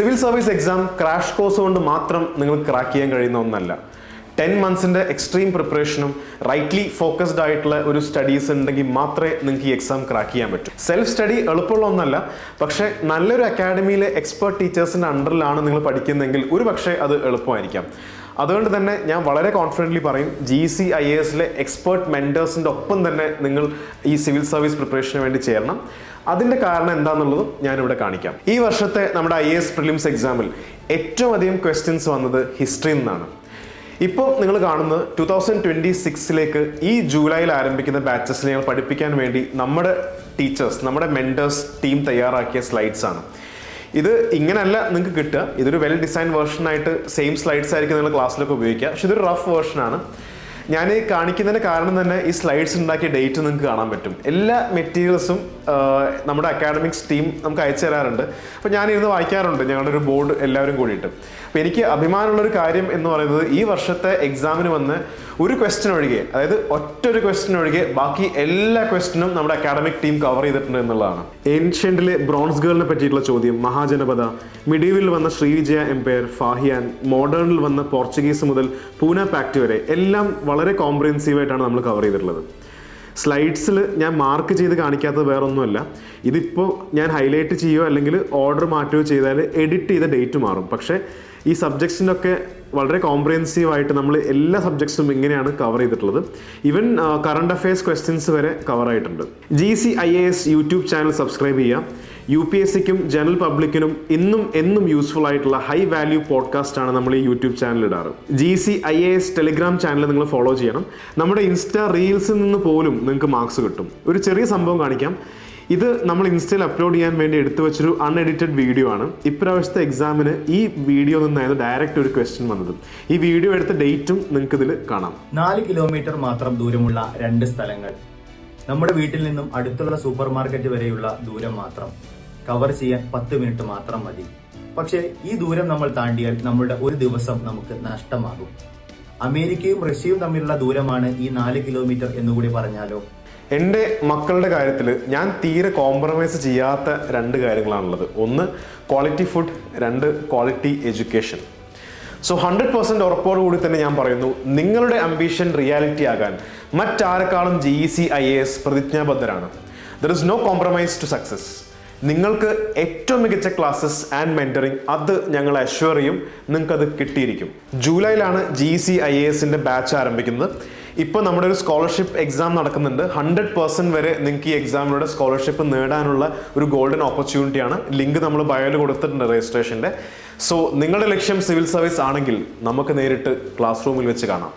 Civil service exam crash course കൊണ്ട് മാത്രം നിങ്ങൾ ക്രാക്ക് ചെയ്യാൻ കഴിയുന്ന ഒന്നല്ല. ടെൻ മന്ത്സിന്റെ എക്സ്ട്രീം പ്രിപ്പറേഷനും റൈറ്റ്ലി ഫോക്കസ്ഡ് ആയിട്ടുള്ള ഒരു സ്റ്റഡീസ് ഉണ്ടെങ്കിൽ മാത്രമേ നിങ്ങൾക്ക് ഈ എക്സാം ക്രാക്ക് ചെയ്യാൻ പറ്റൂ. സെൽഫ് സ്റ്റഡി എളുപ്പമുള്ള ഒന്നല്ല പക്ഷേ നല്ലൊരു അക്കാഡമിയിലെ എക്സ്പേർട്ട് ടീച്ചേഴ്സിന്റെ അണ്ടറിലാണ് നിങ്ങൾ പഠിക്കുന്നതെങ്കിൽ ഒരു പക്ഷേ അത് എളുപ്പമായിരിക്കാം. അതുകൊണ്ട് തന്നെ ഞാൻ വളരെ കോൺഫിഡന്റ്ലി പറയും ജി സി ഐ എസിലെ എക്സ്പേർട്ട് മെന്റേഴ്സിന്റെ ഒപ്പം തന്നെ നിങ്ങൾ ഈ സിവിൽ സർവീസ് പ്രിപ്പറേഷന് വേണ്ടി ചേരണം. അതിന്റെ കാരണം എന്താണെന്നുള്ളതും ഞാനിവിടെ കാണിക്കാം. ഈ വർഷത്തെ നമ്മുടെ ഐ എസ് പ്രിലിംസ് എക്സാമിൽ ഏറ്റവും അധികം ക്വസ്റ്റ്യൻസ് വന്നത് ഹിസ്റ്ററിയിൽ നിന്നാണ് ഇപ്പോൾ നിങ്ങൾ കാണുന്നത് ടു തൗസൻഡ് ട്വന്റി സിക്സിലേക്ക് ഈ ജൂലൈയിൽ ആരംഭിക്കുന്ന ബാച്ചസിനെ പഠിപ്പിക്കാൻ വേണ്ടി നമ്മുടെ ടീച്ചേഴ്സ് നമ്മുടെ മെന്റേഴ്സ് ടീം തയ്യാറാക്കിയ സ്ലൈഡ്സ് ആണ്. ഇത് ഇങ്ങനെയല്ല നിങ്ങൾക്ക് കിട്ടുക. ഇതൊരു വെൽ ഡിസൈൻ വേർഷൻ ആയിട്ട് സെയിം സ്ലൈഡ്സ് ആയിരിക്കും നിങ്ങൾ ക്ലാസ്സിലൊക്കെ ഉപയോഗിക്കുക. പക്ഷെ ഇതൊരു റഫ് വേർഷനാണ് ഞാൻ കാണിക്കുന്നതിന്റെ കാരണം തന്നെ ഈ സ്ലൈഡ്സ് ഉണ്ടാക്കിയ ഡേറ്റ് നിങ്ങൾക്ക് കാണാൻ പറ്റും. എല്ലാ മെറ്റീരിയൽസും നമ്മുടെ അക്കാഡമിക്സ് ടീം നമുക്ക് അയച്ചു തരാറുണ്ട്. അപ്പോൾ ഞാനിരുന്ന് വായിക്കാറുണ്ട്. ഞങ്ങളുടെ ഒരു ബോർഡ് എല്ലാവരും കൂടിയിട്ട്. അപ്പോൾ എനിക്ക് അഭിമാനമുള്ളൊരു കാര്യം എന്ന് പറയുന്നത് ഈ വർഷത്തെ എക്സാമിന് വന്ന് ഒരു ക്വസ്റ്റ്യൻ ഒഴികെ അതായത് ഒറ്റ ഒരു ക്വസ്റ്റ്യൻ ഒഴികെ ബാക്കി എല്ലാ ക്വസ്റ്റ്യനും നമ്മുടെ അക്കാഡമിക് ടീം കവർ ചെയ്തിട്ടുണ്ട് എന്നുള്ളതാണ്. ഏൻഷ്യന്റിലെ ബ്രോൺസ് ഗേളിനെ പറ്റിയിട്ടുള്ള ചോദ്യം മഹാജനപദ. മിഡീവിൽ വന്ന ശ്രീവിജയ എംപയർ ഫാഹിയാൻ മോഡേണിൽ വന്ന പോർച്ചുഗീസ് മുതൽ പൂന പാക്ട് വരെ എല്ലാം വളരെ കോംപ്രിഹെൻസീവ് ആയിട്ടാണ് നമ്മൾ കവർ ചെയ്തിട്ടുള്ളത്. സ്ലൈഡ്സിൽ ഞാൻ മാർക്ക് ചെയ്ത് കാണിക്കാത്തത് വേറെ ഒന്നുമല്ല ഇതിപ്പോൾ ഞാൻ ഹൈലൈറ്റ് ചെയ്യുകയോ അല്ലെങ്കിൽ ഓർഡർ മാറ്റുകയോ ചെയ്താൽ എഡിറ്റ് ചെയ്ത ഡേറ്റ് മാറും. പക്ഷേ ഈ സബ്ജക്ട്സിന്റെ ഒക്കെ വളരെ കോംപ്രിഹെൻസീവ് ആയിട്ട് നമ്മൾ എല്ലാ സബ്ജക്ട്സും ഇങ്ങനെയാണ് കവർ ചെയ്തിട്ടുള്ളത്. ഈവൻ കറണ്ട് അഫയേഴ്സ് ക്വസ്റ്റ്യൻസ് വരെ കവർ ആയിട്ടുണ്ട്. G C I A S YouTube channel subscribe ചെയ്യുക യു പി എസ് സിക്കും ജനറൽ പബ്ലിക്കിനും ഇന്നും എന്നും യൂസ്ഫുൾ ആയിട്ടുള്ള ഹൈ വാല്യൂ പോഡ്കാസ്റ്റ് ആണ് നമ്മൾ ഈ YouTube channel ഇടാറ്. G C I A S Telegram channel നിങ്ങൾ ഫോളോ ചെയ്യണം. നമ്മുടെ ഇൻസ്റ്റാ റീൽസിൽ നിന്ന് പോലും നിങ്ങൾക്ക് മാർക്സ് കിട്ടും. ഒരു ചെറിയ സംഭവം കാണിക്കാം. ഇത് നമ്മൾ ഇൻസ്റ്റയിൽ അപ്ലോഡ് ചെയ്യാൻ വേണ്ടി എടുത്തു വെച്ചൊരു അൺഎഡിറ്റഡ് വീഡിയോ ആണ്. ഇപ്രാവശ്യത്തെ എക്സാമിന് ഈ വീഡിയോ നിന്നായിരുന്നു ഡയറക്റ്റ് ഒരു ക്വസ്റ്റ്യൻ വന്നത്. ഈ വീഡിയോ എടുത്ത ഡേറ്റും നിങ്ങൾക്ക് ഇതിൽ കാണാം. നാല് കിലോമീറ്റർ മാത്രം ദൂരമുള്ള രണ്ട് സ്ഥലങ്ങൾ. നമ്മുടെ വീട്ടിൽ നിന്നും അടുത്തുള്ള സൂപ്പർ മാർക്കറ്റ് വരെയുള്ള ദൂരം മാത്രം. കവർ ചെയ്യാൻ പത്ത് മിനിറ്റ് മാത്രം മതി. പക്ഷേ ഈ ദൂരം നമ്മൾ താണ്ടിയാൽ നമ്മളുടെ ഒരു ദിവസം നമുക്ക് നഷ്ടമാകും. അമേരിക്കയും റഷ്യയും തമ്മിലുള്ള ദൂരമാണ് ഈ നാല് കിലോമീറ്റർ എന്നുകൂടി പറഞ്ഞാലോ? എന്റെ മക്കളുടെ കാര്യത്തിൽ ഞാൻ തീരെ കോംപ്രമൈസ് ചെയ്യാത്ത രണ്ട് കാര്യങ്ങളാണുള്ളത്. ഒന്ന് ക്വാളിറ്റി ഫുഡ് രണ്ട് quality education so hundred percent ഉറപ്പോടു കൂടി തന്നെ ഞാൻ പറയുന്നു നിങ്ങളുടെ അംബിഷൻ റിയാലിറ്റി ആകാൻ മറ്റാരെക്കാളും G E C I A S പ്രതിജ്ഞാബദ്ധരാണ്. There is no compromise to success നിങ്ങൾക്ക് ഏറ്റവും മികച്ച ക്ലാസ്സസ് ആൻഡ് മെന്ററിങ് അത് ഞങ്ങൾ അഷ്വർ ചെയ്യും നിങ്ങൾക്കത് കിട്ടിയിരിക്കും. ജൂലൈയിലാണ് ജി സി ഐ എ എസിന്റെ ബാച്ച് ആരംഭിക്കുന്നത്. ഇപ്പോൾ നമ്മുടെ ഒരു സ്കോളർഷിപ്പ് എക്സാം നടക്കുന്നുണ്ട്. ഹൺഡ്രഡ് പെർസെന്റ് വരെ നിങ്ങൾക്ക് ഈ എക്സാമിലൂടെ സ്കോളർഷിപ്പ് നേടാനുള്ള ഒരു ഗോൾഡൻ ഓപ്പർച്യൂണിറ്റിയാണ് ലിങ്ക് നമ്മൾ ബയോയിൽ കൊടുത്തിട്ടുണ്ട് രജിസ്ട്രേഷന്റെ സോ നിങ്ങളുടെ ലക്ഷ്യം സിവിൽ സർവീസ് ആണെങ്കിൽ നമുക്ക് നേരിട്ട് ക്ലാസ് റൂമിൽ വെച്ച് കാണാം.